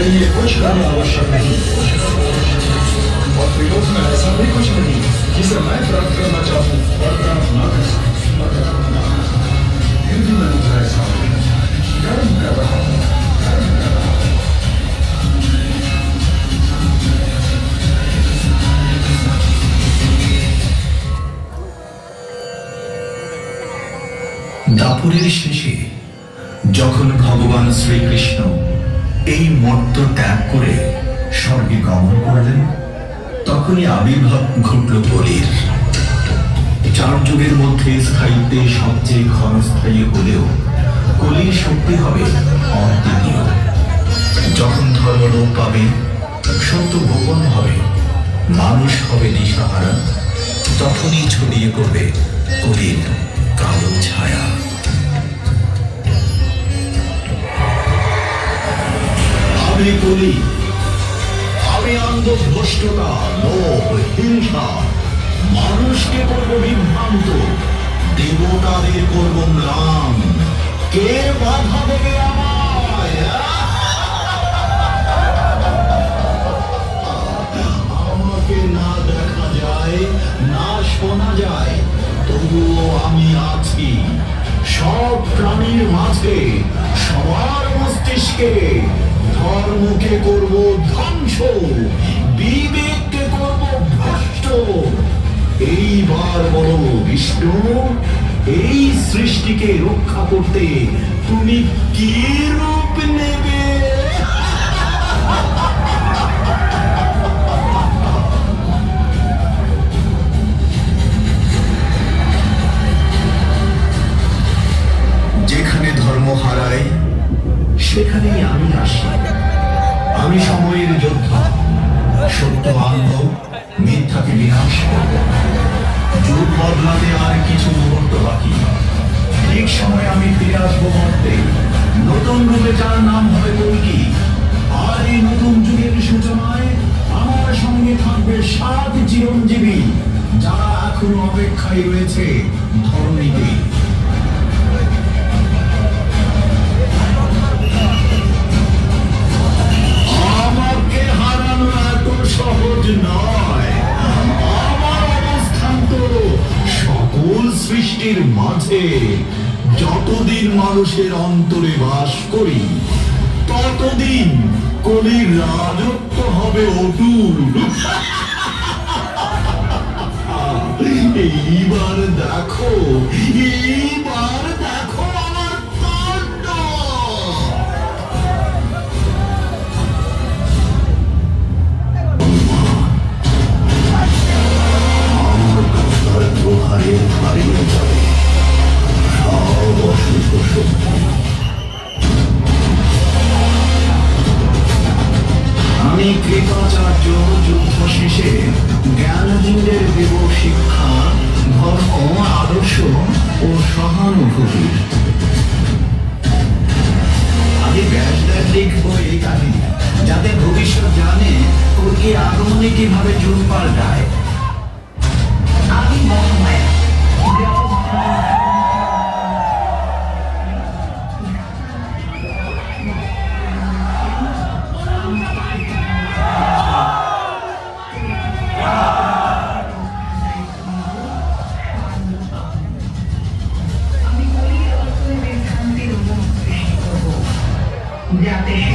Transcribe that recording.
मेरे लिए कुछ करना आवश्यक नहीं और त्रिलोक में ऐसा भी कुछ नहीं जिसे मैं प्राप्त करना चाहूँ और प्राप्त ना कर सकूं। फिर भी मैं उधर ऐसा हूं। कर्म कर रहा हूँ कर्म कर रहा हूं। দাপুরের শেষে যখন ভগবান শ্রীকৃষ্ণ এই মর্ত ত্যাগ করে স্বর্গে গমন করলেন। তখনই আবির্ভাব ঘটল কলির চার যুগের মধ্যে স্থায়িত্বে সবচেয়ে ক্ষণস্থায়ী হলেও কলির শক্তি হবে অদ্বিতীয়। যখন ধর্ম লোপ পাবে, সত্য গোপন হবে, মানুষ হবে নিশাহারা তখনই ছড়িয়ে পড়বে কলির কালো ছায়া। আমি কলি আমি অন্ধভ্রষ্টতা, লোভ, হিংসা, মানুষকে করব বিভ্রান্ত, দেবতাদের করব ম্লান। কে বাধা দেবে আমাকে না দেখা যায়, না শোনা যায়, তবুও আমি আছি। সব প্রাণীর মাঝে, সবার মস্তিষ্কে ধর্মকে করব ধ্বংস, বিবেককে করব ভ্রষ্ট। এইবার বলো বিষ্ণু, এই সৃষ্টিকে রক্ষা করতে তুমি কি রূপ নেবে? যেখানে ধর্ম হারায়, সেখানেই আমি আসি। আমি সময়ের যোদ্ধা, সত্য আনব মিথ্যাকে বিনাশ করব। যুগ বদলাতে আর কিছু মুহূর্ত বাকি। ঠিক সময় আমি ফিরে আসব মর্তে। নতুন রূপে যার নাম হবে কলকি আর এই নতুন যুগের সূচনায় আমার সঙ্গে থাকবে সাত চিরঞ্জীবী যারা এখনও অপেক্ষায় রয়েছে ধরণীতে সৃষ্টির মাঝে যতদিন মানুষের অন্তরে বাস করি, ততদিন কলির রাজত্ব হবে অটুল এইবার দেখো, এইবার ও সহানুভূতি। আমি ব্যাচলার লিখব এই কাহিনী। যাতে ভবিষ্যৎ জানে কর্কি আগমনে কীভাবে চুল পাল্টায়। อยากเตะ